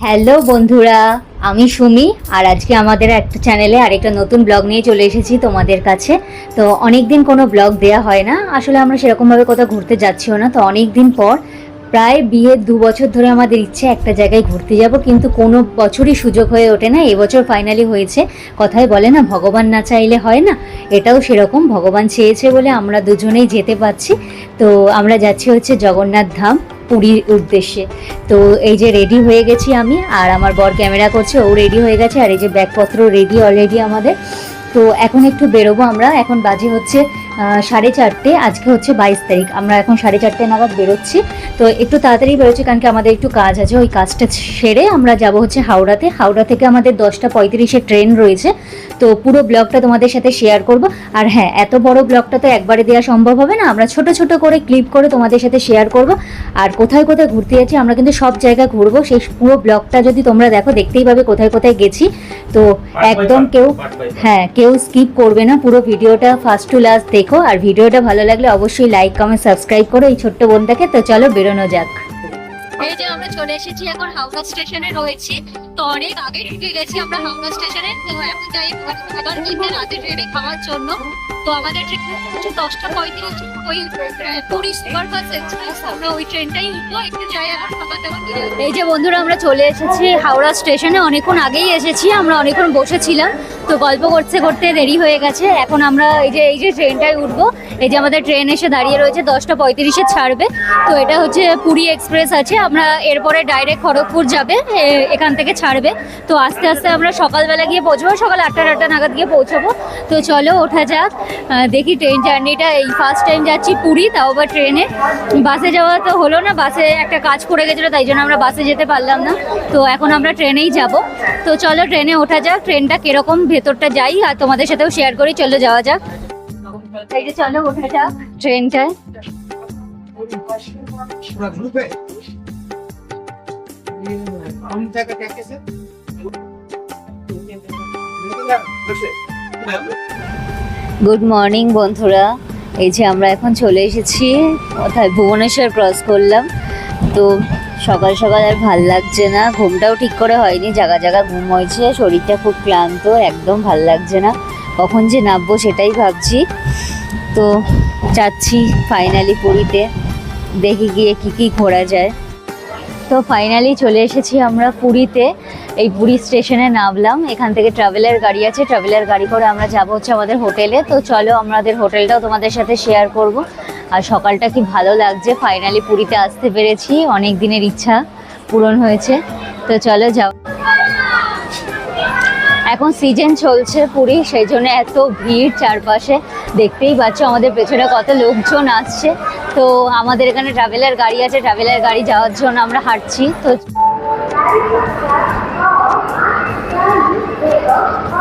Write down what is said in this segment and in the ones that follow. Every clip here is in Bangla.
হ্যালো বন্ধুরা। আমি সুমি, আর আজকে আমাদের একটা চ্যানেলে আরেকটা নতুন ব্লগ নিয়ে চলে এসেছি তোমাদের কাছে। তো অনেক দিন কোনো ব্লগ দেয়া হয় না। আসলে আমরা সেরকমভাবে কোথাও ঘুরতে যাচ্ছিও না। তো অনেক দিন পর, প্রায় বিয়ের দু বছর ধরে আমাদের ইচ্ছে একটা জায়গায় ঘুরতে যাব, কিন্তু কোনো বছরই সুযোগ হয়ে ওঠে না। এবছর ফাইনালি হয়েছে। কথায় বলে না, ভগবান না চাইলে হয় না। এটাও সেরকম, ভগবান চেয়েছে বলে আমরা দুজনেই যেতে পারছি। তো আমরা যাচ্ছি হচ্ছে জগন্নাথ ধাম। পুরীর উদ্দেশ্যে। তো এই যে রেডি হয়ে গেছি আমি, আর আমার বর ক্যামেরা করছে, ও রেডি হয়ে গেছে, আর এই যে ব্যাগপত্র রেডি অলরেডি আমাদের। তো এখন একটু বেরোবো আমরা, এখন বাজে হচ্ছে সাড়ে চারটে আজকে হচ্ছে বাইশ তারিখ। আমরা এখন সাড়ে চারটে নাগাদ বেরোচ্ছি। তো একটু তাড়াতাড়ি বেরোচ্ছি কারণ কি আমাদের একটু কাজ আছে ওই কাজটা সেরে আমরা যাব হচ্ছে হাওড়াতে। হাওড়া থেকে আমাদের দশটা পঁয়ত্রিশে ট্রেন রয়েছে। তো পুরো ব্লগটা তোমাদের সাথে শেয়ার করব। আর হ্যাঁ এত বড় ব্লগটা তো একবারে দেওয়া সম্ভব হবে না। আমরা ছোট ছোট করে ক্লিপ করে তোমাদের সাথে শেয়ার করব। আর কোথায় কোথায় ঘুরতে যাচ্ছি আমরা কিন্তু সব জায়গায় ঘুরবো। সেই পুরো ব্লগটা যদি তোমরা দেখো দেখতেই পাবে কোথায় কোথায় গেছি। তো একদম কেউ হ্যাঁ কেউ স্কিপ করবে না। পুরো ভিডিওটা ফার্স্ট টু লাস্ট দেখো আর ভিডিওটা ভালো লাগলে অবশ্যই লাইক কমেন্ট সাবস্ক্রাইব করো এই ছোট্ট বোনটাকে। তো চলো বেরোনো যাক। এই যে আমরা চলে এসেছি এখন হাওড়া স্টেশনে রয়েছি। তো অনেক আগে ঢুকে গেছি আমরা হাওড়া স্টেশনে। তো এখন যাই রাতে ট্রেনে খাওয়ার জন্য। তো আমাদের ট্রেন হচ্ছে দশটা পঁয়ত্রিশ, ওই পুরী সুপার ফাস্ট এক্সপ্রেস আমরা ওই ট্রেনটাই উঠবো একটু যাই খাবার দাবার এই যে বন্ধুরা, আমরা চলে এসেছি হাওড়া স্টেশনে অনেকক্ষণ আগেই এসেছি, আমরা অনেকক্ষণ বসেছিলাম। তো গল্প করতে করতে দেরি হয়ে গেছে। এখন আমরা এই যে এই যে ট্রেনটায় উঠবো। এই যে আমাদের ট্রেন এসে দাঁড়িয়ে রয়েছে, দশটা পঁয়ত্রিশে ছাড়বে। তো এটা হচ্ছে পুরী এক্সপ্রেস আছে। আমরা এরপরে ডাইরেক্ট খড়গপুর যাবে এখান থেকে ছাড়বে। তো আস্তে আস্তে আমরা সকালবেলা গিয়ে পৌঁছবো, সকাল আটটা আটটা নাগাদ গিয়ে পৌঁছবো। তো চলো, ওঠা যাক। দেখি ট্রেন জার্নিটা এই ফার্স্ট টাইম যাচ্ছি পুরী, তাও আবার ট্রেনে বাসে যাওয়া তো হলো না, বাসে একটা কাজ পড়ে গেছিল, তাই জন্য আমরা বাসে যেতে পারলাম না। তো এখন আমরা ট্রেনেই যাব। তো চলো ট্রেনে ওঠা যাক ট্রেনটা কীরকম, ভেতরটা যাই, আর তোমাদের সাথেও শেয়ার করি, চলো যাওয়া যাক। চলো ওঠা যাক ট্রেনটায় গুড মর্নিং বন্ধুরা। এই যে আমরা এখন চলে এসেছি অর্থাৎ ভুবনেশ্বর ক্রস করলাম। তো সকাল সকাল আর ভালো লাগছে না। ঘুমটাও ঠিক করে হয়নি জায়গা জায়গা ঘুম হয়েছে, শরীরটা খুব ক্লান্ত, একদম ভালো লাগছে না। কখন যে নামবো সেটাই ভাবছি। তো যাচ্ছি ফাইনালি পুরীতে, দেখি গিয়ে কি কি ঘোরা যায়। তো ফাইনালি চলে এসেছি আমরা পুরীতে। এই পুরী স্টেশনে নামলাম। এখান থেকে ট্রাভেলার গাড়ি আছে ট্রাভেলার গাড়ি করে আমরা যাব হচ্ছে আমাদের হোটেলে। তো চলো, আমাদের হোটেলটাও তোমাদের সাথে শেয়ার করব। আর সকালটা কি ভালো লাগছে? ফাইনালি পুরীতে আসতে পেরেছি। অনেক দিনের ইচ্ছা পূরণ হয়েছে। তো চলো যাও। এখন সিজন চলছে পুরী, সেই জন্য এত ভিড় চারপাশে। দেখতেই পাচ্ছ আমাদের পেছনে কত লোকজন আসছে। তো আমাদের এখানে ট্রাভেলার গাড়ি আছে ট্রাভেলার গাড়ি যাওয়ার জন্য আমরা হাঁটছি। তো 그리고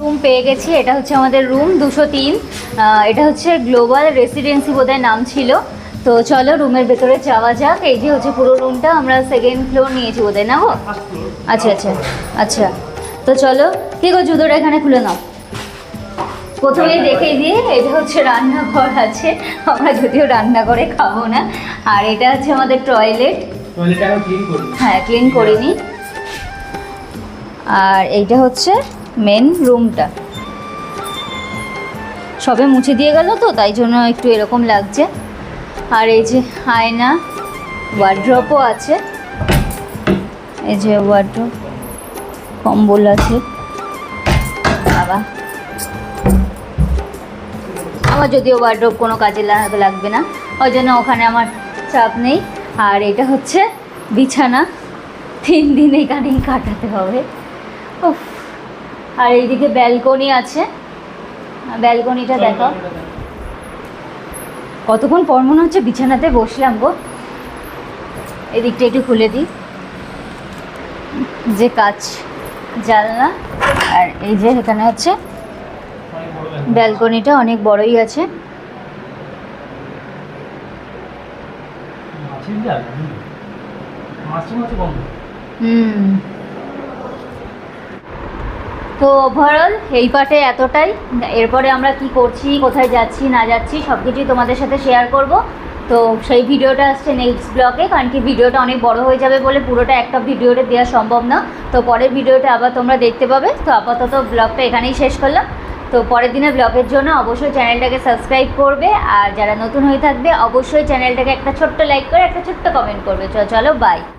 রুম পেয়ে গেছি। এটা হচ্ছে আমাদের রুম দুশো তিন। এটা হচ্ছে গ্লোবাল রেসিডেন্সি বোধহয় নাম ছিল। তো চলো রুমের ভেতরে যাওয়া যাক। এই যে হচ্ছে পুরো রুমটা আমরা সেকেন্ড ফ্লোর নিয়েছি বোধহয় না গো? আচ্ছা আচ্ছা আচ্ছা। তো চলো ঠিক আছে জুতোটা এখানে খুলে নাও। প্রথমেই দেখে দিয়ে এটা হচ্ছে রান্নাঘর আছে। আমরা যদিও রান্না করে খাব না। আর এটা হচ্ছে আমাদের টয়লেট টয়লেট ক্লিন করি। হ্যাঁ ক্লিন করিনি। আর এইটা হচ্ছে মেন রুমটা সবে মুছে দিয়ে গেল তো, তাই জন্য একটু এরকম লাগছে। আর এই যে আয়না ওয়ার্ড্রপও আছে। এই যে ওয়ার্ড্রপ কম্বল আছে। বাবা। আমার যদিও ওয়ার্ড্রপ কোনো কাজে লাগবে না, ওই জন্য ওখানে আমার চাপ নেই। আর এটা হচ্ছে বিছানা। তিন দিন এখানেই কাটাতে হবে। উফ। আর এইদিকে ব্যালকনি আছে। ব্যালকনিটা দেখো। কতক্ষণ পর মনে হচ্ছে বিছানাতে বসলাম গো। এদিকটা একটু খুলে দিই। যে কাজ জানলা আর এই যে এখানে হচ্ছে ব্যালকনিটা অনেক বড়ই আছে। হুম। তো ওভারঅল এই পার্টে এতটাই। এরপরে আমরা কি করছি, কোথায় যাচ্ছি, না যাচ্ছি সব কিছুই তোমাদের সাথে শেয়ার করব। তো সেই ভিডিওটা আসছে নেক্সট ব্লগে কারণ কি ভিডিওটা অনেক বড় হয়ে যাবে বলে পুরোটা একটা ভিডিওটা দেওয়া সম্ভব না। তো পরের ভিডিওটা আবার তোমরা দেখতে পাবে। তো আপাতত ব্লগটা এখানেই শেষ করলাম। তো পরের দিনের ব্লগের জন্য অবশ্যই চ্যানেলটাকে সাবস্ক্রাইব করবে। আর যারা নতুন হয়ে থাকবে, অবশ্যই চ্যানেলটাকে একটা ছোট্ট লাইক করে, একটা ছোট্ট কমেন্ট করবে। চলো বাই